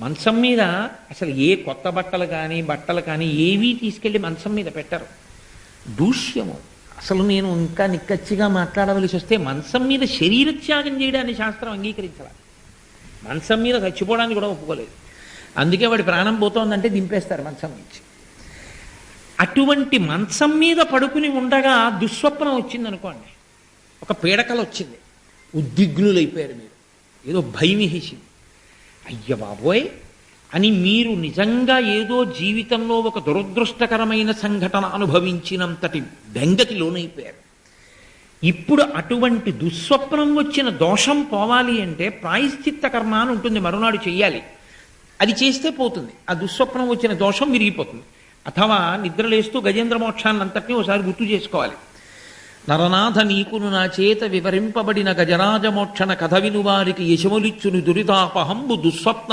మంచం మీద అసలు ఏ కొత్త బట్టలు కానీ బట్టలు కానీ ఏవీ తీసుకెళ్ళి మంచం మీద పెట్టరు. దూష్యము. అసలు నేను ఇంకా నిక్కచ్చిగా మాట్లాడవలసి వస్తే మంచం మీద శరీర త్యాగం చేయడాన్ని శాస్త్రం అంగీకరించాల. మంచం మీద చచ్చిపోవడానికి కూడా ఒప్పుకోలేదు. అందుకే వాడి ప్రాణం పోతోందంటే దింపేస్తారు మంచం నుంచి. అటువంటి మంచం మీద పడుకుని ఉండగా దుస్వప్నం వచ్చింది అనుకోండి ఒక పీడకలు వచ్చింది. ఉద్విగ్నులైపోయారు మీరు. ఏదో భయమిహిసింది అయ్య బాబోయ్! అని మీరు నిజంగా ఏదో జీవితంలో ఒక దురదృష్టకరమైన సంఘటన అనుభవించినంతటి బెంగకి లోనైపోయారు. ఇప్పుడు అటువంటి దుస్వప్నం వచ్చిన దోషం పోవాలి అంటే ప్రాయశ్చిత్త కర్మ అని ఉంటుంది మరునాడు చెయ్యాలి. అది చేస్తే పోతుంది. ఆ దుస్వప్నం వచ్చిన దోషం విరిగిపోతుంది. అథవా నిద్రలేస్తూ గజేంద్ర మోక్షాన్ని అంతటినీ ఒకసారి గుర్తు చేసుకోవాలి. నరనాథ నీకును నా చేత వివరింపబడిన గజరాజమోక్షణ కథ వినువారికి యశములిచ్చును దురితాపహంబు దుస్వప్న